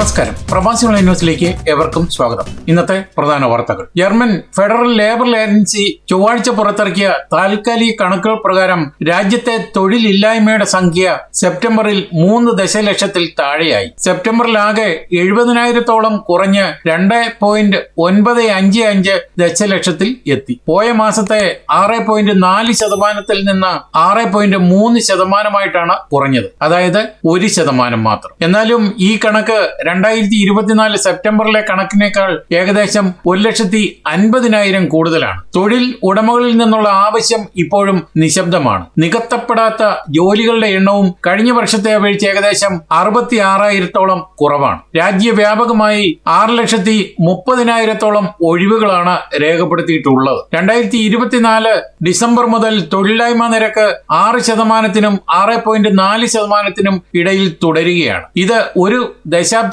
നമസ്കാരം. പ്രവാസി ഓൺലൈൻ ന്യൂസിലേക്ക് എവർക്കും സ്വാഗതം. ഇന്നത്തെ പ്രധാന വാർത്തകൾ. ജർമ്മൻ ഫെഡറൽ ലേബർ ഏജൻസി ചൊവ്വാഴ്ച പുറത്തിറക്കിയ താൽക്കാലിക കണക്കുകൾ പ്രകാരം രാജ്യത്തെ തൊഴിലില്ലായ്മയുടെ സംഖ്യ സെപ്റ്റംബറിൽ മൂന്ന് ദശലക്ഷത്തിൽ താഴെയായി. സെപ്റ്റംബറിലാകെ എഴുപതിനായിരത്തോളം കുറഞ്ഞ് രണ്ട് പോയിന്റ് ഒൻപത് അഞ്ച് അഞ്ച് ദശലക്ഷത്തിൽ എത്തി. പോയ മാസത്തെ ആറ് പോയിന്റ് നാല് ശതമാനത്തിൽ നിന്ന് ആറ് പോയിന്റ് മൂന്ന് ശതമാനമായിട്ടാണ് കുറഞ്ഞത്. അതായത് ഒരു ശതമാനം മാത്രം. എന്നാലും ഈ കണക്ക് രണ്ടായിരത്തി ഇരുപത്തിനാല് സെപ്റ്റംബറിലെ കണക്കിനേക്കാൾ ഏകദേശം ഒരു ലക്ഷത്തി അൻപതിനായിരം കൂടുതലാണ്. തൊഴിൽ ഉടമകളിൽ നിന്നുള്ള ആവശ്യം ഇപ്പോഴും നിശബ്ദമാണ്. നികത്തപ്പെടാത്ത ജോലികളുടെ എണ്ണവും കഴിഞ്ഞ വർഷത്തെ അപേക്ഷിച്ച് ഏകദേശം അറുപത്തി ആറായിരത്തോളം കുറവാണ്. രാജ്യവ്യാപകമായി ആറ് ലക്ഷത്തി മുപ്പതിനായിരത്തോളം ഒഴിവുകളാണ് രേഖപ്പെടുത്തിയിട്ടുള്ളത്. രണ്ടായിരത്തി ഇരുപത്തിനാല് ഡിസംബർ മുതൽ തൊഴിലില്ലായ്മ നിരക്ക് ആറ് ശതമാനത്തിനും ആറ് പോയിന്റ് നാല് ശതമാനത്തിനും ഇടയിൽ തുടരുകയാണ്. ഇത് ഒരു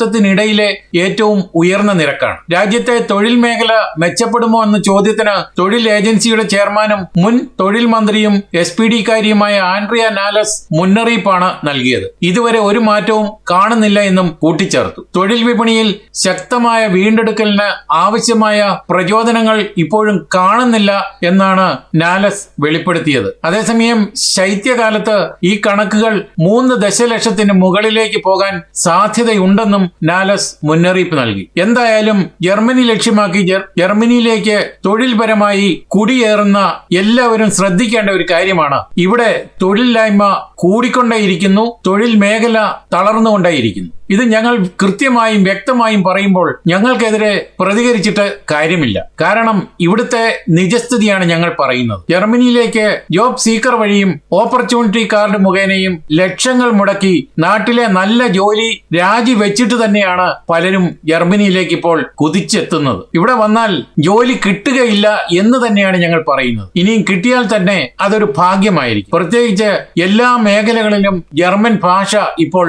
ദശാബ്ദത്തിനിടയിലെ ഏറ്റവും ഉയർന്ന നിരക്കാണ്. രാജ്യത്തെ തൊഴിൽ മേഖല മെച്ചപ്പെടുമോ എന്ന ചോദ്യത്തിന് തൊഴിൽ ഏജൻസിയുടെ ചെയർമാനും മുൻ തൊഴിൽ മന്ത്രിയും എസ് പി ഡിക്കാരിയുമായ ആൻഡ്രിയ നാലസ് മുന്നറിയിപ്പാണ് നൽകിയത്. ഇതുവരെ ഒരു മാറ്റവും കാണുന്നില്ല എന്നും കൂട്ടിച്ചേർത്തു. തൊഴിൽ വിപണിയിൽ ശക്തമായ വീണ്ടെടുക്കലിന് ആവശ്യമായ പ്രചോദനങ്ങൾ ഇപ്പോഴും കാണുന്നില്ല എന്നാണ് നാലസ് വെളിപ്പെടുത്തിയത്. അതേസമയം ശൈത്യകാലത്ത് ഈ കണക്കുകൾ മൂന്ന് ദശലക്ഷത്തിന് മുകളിലേക്ക് പോകാൻ സാധ്യതയുണ്ടെന്നും നാലസ് മുന്നറിയിപ്പ് നൽകി. എന്തായാലും ജർമ്മനി ലക്ഷ്യമാക്കി ജർമ്മനിയിലേക്ക് തൊഴിൽപരമായി കുടിയേറുന്ന എല്ലാവരും ശ്രദ്ധിക്കേണ്ട ഒരു കാര്യമാണ്. ഇവിടെ തൊഴിലില്ലായ്മ കൂടിക്കൊണ്ടേയിരിക്കുന്നു തൊഴിൽ മേഖല തളർന്നുകൊണ്ടേയിരിക്കുന്നു. ഇത് ഞങ്ങൾ കൃത്യമായും വ്യക്തമായും പറയുമ്പോൾ ഞങ്ങൾക്കെതിരെ പ്രതികരിച്ചിട്ട് കാര്യമില്ല. കാരണം ഇവിടുത്തെ നിജസ്ഥിതിയാണ് ഞങ്ങൾ പറയുന്നത്. ജർമ്മനിയിലേക്ക് ജോബ് സീക്കർ വഴിയും ഓപ്പർച്യൂണിറ്റി കാർഡ് മുഖേനയും ലക്ഷങ്ങൾ മുടക്കി നാട്ടിലെ നല്ല ജോലി രാജിവെച്ചിട്ട് തന്നെയാണ് പലരും ജർമ്മനിയിലേക്ക് ഇപ്പോൾ കുതിച്ചെത്തുന്നത്. ഇവിടെ വന്നാൽ ജോലി കിട്ടുകയില്ല എന്ന് തന്നെയാണ് ഞങ്ങൾ പറയുന്നത്. ഇനിയും കിട്ടിയാൽ തന്നെ അതൊരു ഭാഗ്യമായിരിക്കും. പ്രത്യേകിച്ച് എല്ലാ മേഖലകളിലും ജർമ്മൻ ഭാഷ ഇപ്പോൾ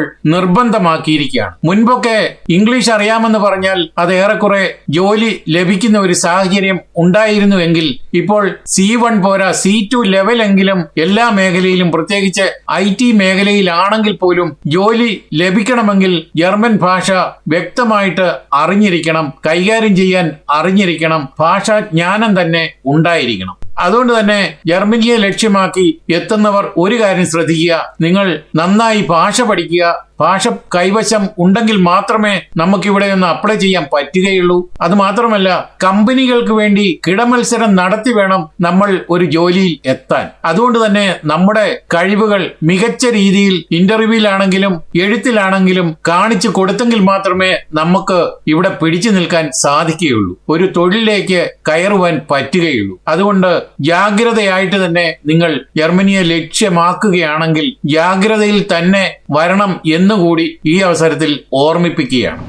നിർബന്ധമാക്കിയിരിക്കുകയാണ് മുൻപൊക്കെ ഇംഗ്ലീഷ് അറിയാമെന്ന് പറഞ്ഞാൽ അത് ഏറെക്കുറെ ജോലി ലഭിക്കുന്ന ഒരു സാഹചര്യം ഉണ്ടായിരുന്നുവെങ്കിൽ ഇപ്പോൾ സി വൺ പോരാ സി ടു ലെവലെങ്കിലും എല്ലാ മേഖലയിലും പ്രത്യേകിച്ച് ഐ ടി മേഖലയിലാണെങ്കിൽ പോലും ജോലി ലഭിക്കണമെങ്കിൽ ജർമ്മൻ ഭാഷ വ്യക്തമായിട്ട് അറിഞ്ഞിരിക്കണം കൈകാര്യം ചെയ്യാൻ അറിഞ്ഞിരിക്കണം ഭാഷാജ്ഞാനം തന്നെ ഉണ്ടായിരിക്കണം. അതുകൊണ്ട് തന്നെ ജർമ്മനിയെ ലക്ഷ്യമാക്കി എത്തുന്നവർ ഒരു കാര്യം ശ്രദ്ധിക്കുക നിങ്ങൾ നന്നായി ഭാഷ പഠിക്കുക ഭാഷ കൈവശം ഉണ്ടെങ്കിൽ മാത്രമേ നമുക്കിവിടെ ഒന്ന് അപ്ലൈ ചെയ്യാൻ പറ്റുകയുള്ളൂ. അത് മാത്രമല്ല കമ്പനികൾക്ക് വേണ്ടി കിടമത്സരം നടത്തി വേണം നമ്മൾ ഒരു ജോലിയിൽ എത്താൻ. അതുകൊണ്ട് തന്നെ നമ്മുടെ കഴിവുകൾ മികച്ച രീതിയിൽ ഇന്റർവ്യൂവിലാണെങ്കിലും എഴുത്തിലാണെങ്കിലും കാണിച്ചു കൊടുത്തെങ്കിൽ മാത്രമേ നമുക്ക് ഇവിടെ പിടിച്ചു നിൽക്കാൻ സാധിക്കുകയുള്ളൂ. ഒരു തൊഴിലിലേക്ക് കയറുവാൻ പറ്റുകയുള്ളൂ. അതുകൊണ്ട് ജാഗ്രതയായിട്ട് തന്നെ നിങ്ങൾ ജർമ്മനിയെ ലക്ഷ്യമാക്കുകയാണെങ്കിൽ ജാഗ്രതയിൽ തന്നെ വരണം എന്നുകൂടി ഈ അവസരത്തിൽ ഓർമ്മിപ്പിക്കുകയാണ്.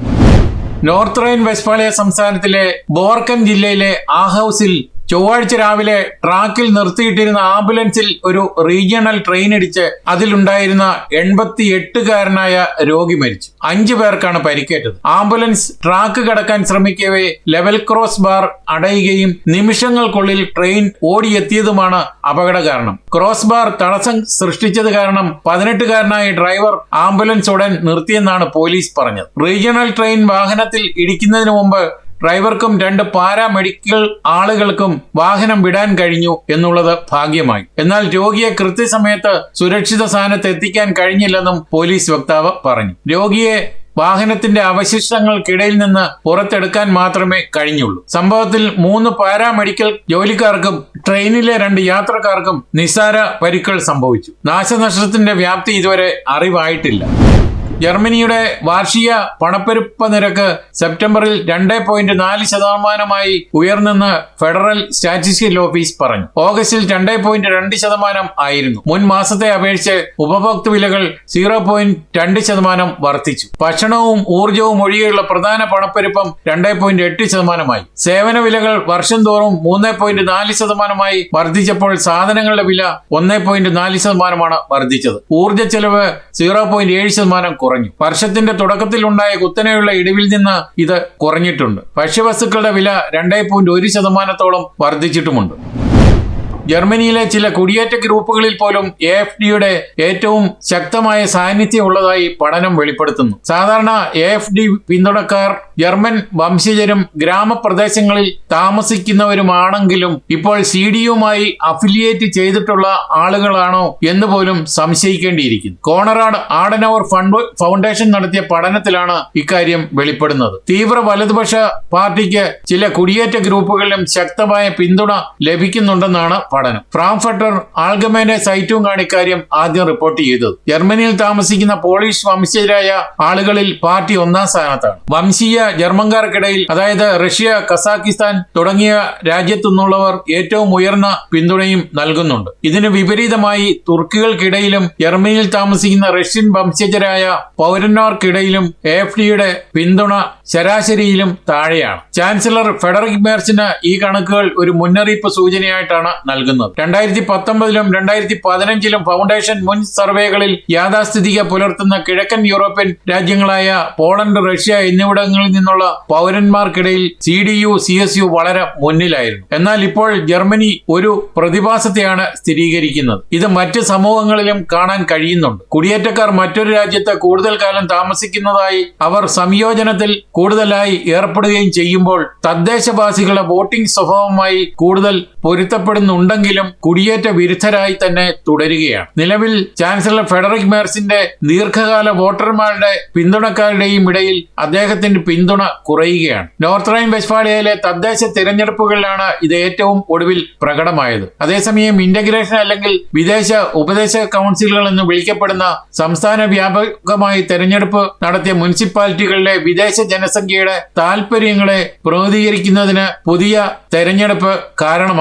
നോർത്ത് റൈൻ വെസ്റ്റ്ഫാലിയ സംസ്ഥാനത്തിലെ ബോർക്കൻ ജില്ലയിലെ ആഹൌസിൽ ചൊവ്വാഴ്ച രാവിലെ ട്രാക്കിൽ നിർത്തിയിട്ടിരുന്ന ആംബുലൻസിൽ ഒരു റീജിയണൽ ട്രെയിൻ ഇടിച്ച് അതിലുണ്ടായിരുന്ന എൺപത്തി എട്ടുകാരനായ രോഗി മരിച്ചു. അഞ്ചു പേർക്കാണ് പരിക്കേറ്റത്. ആംബുലൻസ് ട്രാക്ക് കടക്കാൻ ശ്രമിക്കവേ ലെവൽ ക്രോസ് ബാർ അടയുകയും നിമിഷങ്ങൾക്കുള്ളിൽ ട്രെയിൻ ഓടിയെത്തിയതുമാണ് അപകട കാരണം ക്രോസ് ബാർ തടസ്സം സൃഷ്ടിച്ചത് കാരണം പതിനെട്ടുകാരനായ ഡ്രൈവർ ആംബുലൻസ് ഉടൻ നിർത്തിയെന്നാണ് പോലീസ് പറഞ്ഞത്. റീജിയണൽ ട്രെയിൻ വാഹനത്തിൽ ഇടിക്കുന്നതിന് മുമ്പ് ഡ്രൈവർക്കും രണ്ട് പാരാമെഡിക്കൽ ആളുകൾക്കും വാഹനം വിടാൻ കഴിഞ്ഞു എന്നുള്ളത് ഭാഗ്യമായി. എന്നാൽ രോഗിയെ കൃത്യസമയത്ത് സുരക്ഷിത സ്ഥാനത്ത് എത്തിക്കാൻ കഴിഞ്ഞില്ലെന്നും പോലീസ് വക്താവ് പറഞ്ഞു. രോഗിയെ വാഹനത്തിന്റെ അവശിഷ്ടങ്ങൾക്കിടയിൽ നിന്ന് പുറത്തെടുക്കാൻ മാത്രമേ കഴിഞ്ഞുള്ളൂ. സംഭവത്തിൽ മൂന്ന് പാരാമെഡിക്കൽ ജോലിക്കാർക്കും ട്രെയിനിലെ രണ്ട് യാത്രക്കാർക്കും നിസ്സാര പരിക്കൾ സംഭവിച്ചു. നാശനഷ്ടത്തിന്റെ വ്യാപ്തി ഇതുവരെ അറിവായിട്ടില്ല. ജർമ്മനിയുടെ വാർഷിക പണപ്പെരുപ്പ നിരക്ക് സെപ്റ്റംബറിൽ രണ്ട് പോയിന്റ് നാല് ശതമാനമായി ഉയർന്നെന്ന് ഫെഡറൽ സ്റ്റാറ്റിസ്റ്റിക്കൽ ഓഫീസ് പറഞ്ഞു. ഓഗസ്റ്റിൽ രണ്ട് പോയിന്റ് രണ്ട് ശതമാനം ആയിരുന്നു. മുൻ മാസത്തെ അപേക്ഷിച്ച് ഉപഭോക്തൃ വിലകൾ സീറോ പോയിന്റ് രണ്ട് ശതമാനം വർദ്ധിച്ചു. ഭക്ഷണവും ഊർജവും ഒഴികെയുള്ള പ്രധാന പണപ്പെരുപ്പം രണ്ട് പോയിന്റ് എട്ട് ശതമാനമായി. സേവന വിലകൾ വർഷം തോറും മൂന്ന് പോയിന്റ് നാല് ശതമാനമായി വർദ്ധിച്ചപ്പോൾ സാധനങ്ങളുടെ വില ഒന്ന് പോയിന്റ് നാല് ശതമാനമാണ് വർദ്ധിച്ചത്. ഊർജ ചെലവ് സീറോ പോയിന്റ് ഏഴ് ശതമാനം കുറഞ്ഞു. വർഷത്തിന്റെ തുടക്കത്തിൽ ഉണ്ടായ കുത്തനെയുള്ള ഇടിവിൽ നിന്ന് ഇത് കുറഞ്ഞിട്ടുണ്ട്. ഭക്ഷ്യവസ്തുക്കളുടെ വില രണ്ടേ പോയിന്റ് ഒരു ശതമാനത്തോളം വർദ്ധിച്ചിട്ടുമുണ്ട്. ജർമ്മനിയിലെ ചില കുടിയേറ്റ ഗ്രൂപ്പുകളിൽ പോലും എ എഫ് ഡിയുടെ ഏറ്റവും ശക്തമായ സാന്നിധ്യം ഉള്ളതായി പഠനം വെളിപ്പെടുത്തുന്നു. സാധാരണ എ എഫ് ഡി പിന്തുണക്കാർ ജർമ്മൻ വംശജരും ഗ്രാമപ്രദേശങ്ങളിൽ താമസിക്കുന്നവരുമാണെങ്കിലും ഇപ്പോൾ സി ഡിയുമായി അഫിലിയേറ്റ് ചെയ്തിട്ടുള്ള ആളുകളാണോ എന്ന് പോലും സംശയിക്കേണ്ടിയിരിക്കുന്നു. കോണറാഡ് ആഡനവർ ഫണ്ട് ഫൗണ്ടേഷൻ നടത്തിയ പഠനത്തിലാണ് ഇക്കാര്യം വെളിപ്പെടുന്നത്. തീവ്ര വലതുപക്ഷ പാർട്ടിക്ക് ചില കുടിയേറ്റ ഗ്രൂപ്പുകളിലും ശക്തമായ പിന്തുണ ലഭിക്കുന്നുണ്ടെന്നാണ് പഠനം. ഫ്രാങ്ക്ഫർട്ടർ ആൽഗമേനെ സൈറ്റും കാണിക്കാര്യം ആദ്യം റിപ്പോർട്ട് ചെയ്തത്. ജർമ്മനിയിൽ താമസിക്കുന്ന പോളിഷ് വംശജരായ ആളുകളിൽ പാർട്ടി ഒന്നാം സ്ഥാനത്താണ്. വംശീയ ജർമ്മൻകാർക്കിടയിൽ അതായത് റഷ്യ കസാക്കിസ്ഥാൻ തുടങ്ങിയ രാജ്യത്തു നിന്നുള്ളവർ ഏറ്റവും ഉയർന്ന പിന്തുണയും നൽകുന്നുണ്ട്. ഇതിന് വിപരീതമായി തുർക്കികൾക്കിടയിലും ജർമ്മനിയിൽ താമസിക്കുന്ന റഷ്യൻ വംശജരായ പൗരന്മാർക്കിടയിലും എഫ് ഡിയുടെ പിന്തുണ ശരാശരിയിലും താഴെയാണ്. ചാൻസലർ ഫെഡറിക് മേർച്ചിന് ഈ കണക്കുകൾ ഒരു മുന്നറിയിപ്പ് സൂചനയായിട്ടാണ് നൽകുന്നത്. രണ്ടായിരത്തി പത്തൊമ്പതിലും രണ്ടായിരത്തി പതിനഞ്ചിലും ഫൗണ്ടേഷൻ മുൻ സർവേകളിൽ യാഥാസ്ഥിതിക പുലർത്തുന്ന കിഴക്കൻ യൂറോപ്യൻ രാജ്യങ്ങളായ പോളണ്ട് റഷ്യ എന്നിവിടങ്ങളിൽ നിന്നുള്ള പൗരന്മാർക്കിടയിൽ C D U C S U വളരെ മുന്നിലായിരുന്നു. എന്നാൽ ഇപ്പോൾ ജർമ്മനി ഒരു പ്രതിഭാസത്തെയാണ് സ്ഥിരീകരിക്കുന്നത്. ഇത് മറ്റ് സമൂഹങ്ങളിലും കാണാൻ കഴിയുന്നുണ്ട്. കുടിയേറ്റക്കാർ മറ്റൊരു രാജ്യത്ത് കൂടുതൽ കാലം താമസിക്കുന്നതായി അവർ സംയോജനത്തിൽ കൂടുതലായി ഏർപ്പെടുകയും ചെയ്യുമ്പോൾ തദ്ദേശവാസികളുടെ വോട്ടിംഗ് സ്വഭാവമായി കൂടുതൽ പൊരുത്തപ്പെടുന്നുണ്ടെങ്കിലും കുടിയേറ്റ വിരുദ്ധരായി തന്നെ തുടരുകയാണ്. നിലവിൽ ചാൻസലർ ഫെഡറിക് മേർസിന്റെ ദീർഘകാല വോട്ടർമാരുടെ പിന്തുണക്കാരുടെയും ഇടയിൽ അദ്ദേഹത്തിന്റെ പിന്തുണ കുറയുകയാണ്. നോർത്ത് റൈൻ വെസ്റ്റ്ഫാലിയയിലെ തദ്ദേശ തിരഞ്ഞെടുപ്പുകളിലാണ് ഇത് ഏറ്റവും ഒടുവിൽ പ്രകടമായത്. അതേസമയം ഇന്റഗ്രേഷൻ അല്ലെങ്കിൽ വിദേശ ഉപദേശ കൗൺസിലുകൾ എന്ന് വിളിക്കപ്പെടുന്ന സംസ്ഥാന വ്യാപകമായി തെരഞ്ഞെടുപ്പ് നടത്തിയ മുനിസിപ്പാലിറ്റികളിലെ വിദേശ ജനസംഖ്യയുടെ താൽപര്യങ്ങളെ പ്രതികരിക്കുന്നതിന് പുതിയ തെരഞ്ഞെടുപ്പ്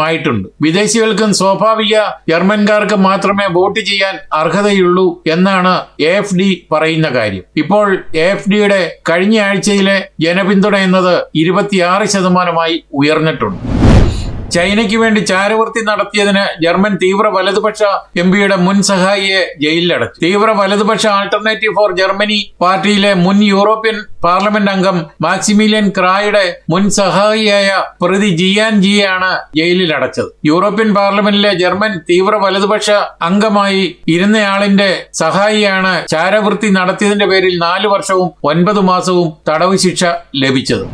കാരണമായിട്ടുണ്ട് വിദേശികൾക്കും സ്വാഭാവിക ജർമ്മൻകാർക്ക് മാത്രമേ വോട്ട് ചെയ്യാൻ അർഹതയുള്ളൂ എന്നാണ് എഫ് ഡി പറയുന്ന കാര്യം. ഇപ്പോൾ എഫ് ഡിയുടെ കഴിഞ്ഞ ആഴ്ചയിലെ ജനപിന്തുണ എന്നത് ഇരുപത്തിയാറ് ശതമാനമായി ഉയർന്നിട്ടുണ്ട്. ചൈനയ്ക്ക് വേണ്ടി ചാരവൃത്തി നടത്തിയതിന് ജർമ്മൻ തീവ്ര വലതുപക്ഷ എം പിയുടെ മുൻ സഹായിയെ ജയിലിലടച്ചു. തീവ്ര വലതുപക്ഷ ആൾട്ടർനേറ്റീവ് ഫോർ ജർമ്മനി പാർട്ടിയിലെ മുൻ യൂറോപ്യൻ പാർലമെന്റ് അംഗം മാക്സിമിലിയൻ ക്രായുടെ മുൻ സഹായിയായ പ്രതി ജിയാൻ ജിയാണ് ജയിലിലടച്ചത്. യൂറോപ്യൻ പാർലമെന്റിലെ ജർമ്മൻ തീവ്ര വലതുപക്ഷ അംഗമായി ഇരുന്നയാളിന്റെ സഹായിയാണ് ചാരവൃത്തി നടത്തിയതിന്റെ പേരിൽ നാലു വർഷവും ഒൻപത് മാസവും തടവ് ശിക്ഷ ലഭിച്ചത്.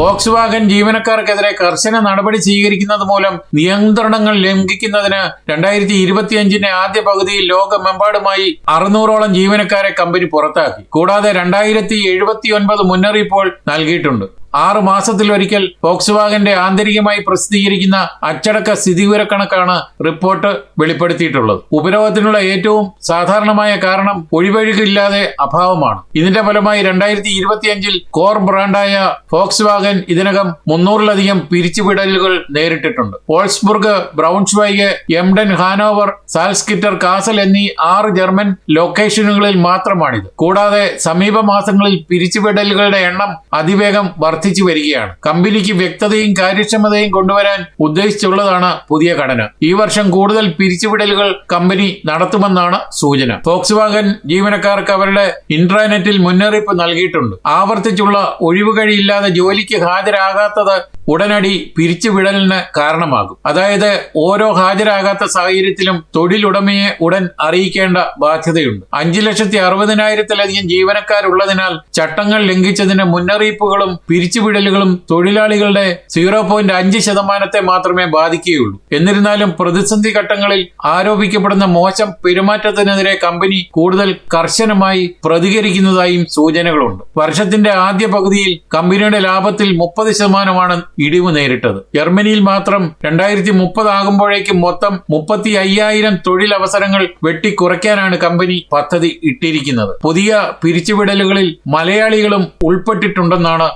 ഫോക്സ് വാഗൻ ജീവനക്കാർക്കെതിരെ കർശന നടപടി സ്വീകരിക്കുന്നത് മൂലം നിയന്ത്രണങ്ങൾ ലംഘിക്കുന്നതിന് രണ്ടായിരത്തി ഇരുപത്തിയഞ്ചിന്റെ ആദ്യ പകുതിയിൽ ലോകമെമ്പാടുമായി അറുന്നൂറോളം ജീവനക്കാരെ കമ്പനി പുറത്താക്കി. കൂടാതെ രണ്ടായിരത്തി എഴുപത്തി ഒൻപത് മുന്നറിയിപ്പുകൾ നൽകിയിട്ടുണ്ട്. ആറ് മാസത്തിലൊരിക്കൽ ഫോക്സ് വാഗന്റെ ആന്തരികമായി പ്രസിദ്ധീകരിക്കുന്ന അച്ചടക്ക സ്ഥിതിവിവരക്കണക്കാണ് റിപ്പോർട്ട് വെളിപ്പെടുത്തിയിട്ടുള്ളത്. ഉപരോധത്തിനുള്ള ഏറ്റവും സാധാരണമായ കാരണം ഒഴിവഴുകില്ലാതെ അഭാവമാണ്. ഇതിന്റെ ഫലമായി രണ്ടായിരത്തി ഇരുപത്തിയഞ്ചിൽ കോർ ബ്രാൻഡായ ഫോക്സ് വാഗൻ ഇതിനകം മുന്നൂറിലധികം പിരിച്ചുവിടലുകൾ നേരിട്ടിട്ടുണ്ട്. Wolfsburg Braunschweig Emden Hanover Salzgitter Kassel എന്നീ ആറ് ജർമ്മൻ ലൊക്കേഷനുകളിൽ മാത്രമാണിത്. കൂടാതെ സമീപ മാസങ്ങളിൽ പിരിച്ചുവിടലുകളുടെ എണ്ണം അതിവേഗം വർദ്ധിച്ചു വരികയാണ്. കമ്പനിക്ക് വ്യക്തതയും കാര്യക്ഷമതയും കൊണ്ടുവരാൻ ഉദ്ദേശിച്ചുള്ളതാണ് പുതിയ ഘടന ഈ വർഷം കൂടുതൽ പിരിച്ചുവിടലുകൾ കമ്പനി നടത്തുമെന്നാണ് സൂചന. ഫോക്സ് വാഗൻ ജീവനക്കാർക്ക് അവരുടെ ഇൻട്രാനെറ്റിൽ മുന്നറിയിപ്പ് നൽകിയിട്ടുണ്ട്. ആവർത്തിച്ചുള്ള ഒഴിവുകഴിയില്ലാതെ ജോലിക്ക് ഹാജരാകാത്തത് ഉടനടി പിരിച്ചുവിടലിന് കാരണമാകും. അതായത് ഓരോ ഹാജരാകാത്ത സാഹചര്യത്തിലും തൊഴിലുടമയെ ഉടൻ അറിയിക്കേണ്ട ബാധ്യതയുണ്ട്. അഞ്ചു ലക്ഷത്തി അറുപതിനായിരത്തിലധികം ജീവനക്കാരുള്ളതിനാൽ ചട്ടങ്ങൾ ലംഘിച്ചതിന് മുന്നറിയിപ്പുകളും പിരിച്ചുവിടലുകളും തൊഴിലാളികളുടെ സീറോ പോയിന്റ് അഞ്ച് ശതമാനത്തെ മാത്രമേ ബാധിക്കുകയുള്ളൂ. എന്നിരുന്നാലും പ്രതിസന്ധി ഘട്ടങ്ങളിൽ ആരോപിക്കപ്പെടുന്ന മോശം പെരുമാറ്റത്തിനെതിരെ കമ്പനി കൂടുതൽ കർശനമായി പ്രതികരിക്കുന്നതായും സൂചനകളുണ്ട്. വർഷത്തിന്റെ ആദ്യ പകുതിയിൽ കമ്പനിയുടെ ലാഭത്തിൽ മുപ്പത് ശതമാനമാണ് ഇടിവ് നേരിട്ടത്. ജർമ്മനിയിൽ മാത്രം രണ്ടായിരത്തി മുപ്പത് ആകുമ്പോഴേക്കും മൊത്തം മുപ്പത്തി അയ്യായിരം തൊഴിലവസരങ്ങൾ വെട്ടിക്കുറയ്ക്കാനാണ് കമ്പനി പദ്ധതി ഇട്ടിരിക്കുന്നത്. പുതിയ പിരിച്ചുവിടലുകളിൽ മലയാളികളും ഉൾപ്പെട്ടിട്ടുണ്ടെന്നാണ്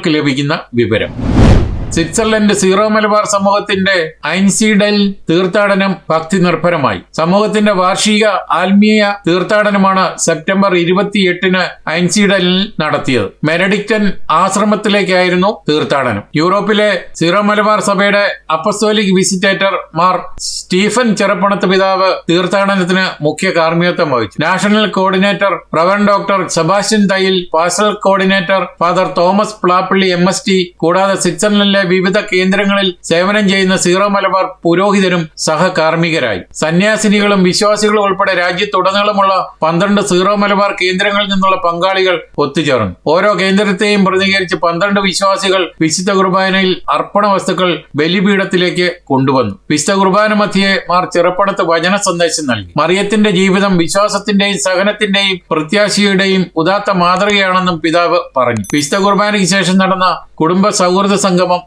ഞങ്ങൾക്ക് ലഭിക്കുന്ന വിവരം. സ്വിറ്റ്സർലൻഡ് സീറോ മലബാർ സമൂഹത്തിന്റെ ഐൻസിഡൽ തീർത്ഥാടനം ഭക്തി നിർഭരമായി. സമൂഹത്തിന്റെ വാർഷിക ആത്മീയ തീർത്ഥാടനമാണ് സെപ്റ്റംബർ ഇരുപത്തിയെട്ടിന് ഐൻസിഡലിൽ നടത്തിയത്. മെനഡിക്റ്റൻ ആശ്രമത്തിലേക്കായിരുന്നു തീർത്ഥാടനം. യൂറോപ്പിലെ സീറോ മലബാർ സഭയുടെ apostolic visitator Mar Stephen Cheruppanath പിതാവ് തീർത്ഥാടനത്തിന് മുഖ്യ കാർമ്മികത്വം വഹിച്ചു. National coordinator പ്രവൻ doctor Sebastian Thayyil pastoral coordinator father Thomas Plappally M S T കൂടാതെ സ്വിറ്റ്സർലൻഡിലെ യൂറോപ്പിലെ വിവിധ കേന്ദ്രങ്ങളിൽ സേവനം ചെയ്യുന്ന സീറോ മലബാർ പുരോഹിതരും സഹകാർമ്മികരായി. സന്യാസിനികളും വിശ്വാസികളും ഉൾപ്പെടെ രാജ്യത്തുടനീളമുള്ള പന്ത്രണ്ട് സീറോ മലബാർ കേന്ദ്രങ്ങളിൽ നിന്നുള്ള പങ്കാളികൾ ഒത്തുചേർന്നു. ഓരോ കേന്ദ്രത്തെയും പ്രതിനിധീകരിച്ച് പന്ത്രണ്ട് വിശ്വാസികൾ വിശുദ്ധ കുർബാനയിൽ അർപ്പണ വസ്തുക്കൾ ബലിപീഠത്തിലേക്ക് കൊണ്ടുവന്നു. വിശുദ്ധ കുർബാന മധ്യയെ മാർ ചെറുപ്പടത്ത് വചന സന്ദേശം നൽകി. മറിയത്തിന്റെ ജീവിതം വിശ്വാസത്തിന്റെയും സഹനത്തിന്റെയും പ്രത്യാശയുടെയും ഉദാത്ത മാതൃകയാണെന്നും പിതാവ് പറഞ്ഞു. വിശുദ്ധ കുർബാനയ്ക്ക് ശേഷം നടന്ന കുടുംബ സൗഹൃദ സംഗമം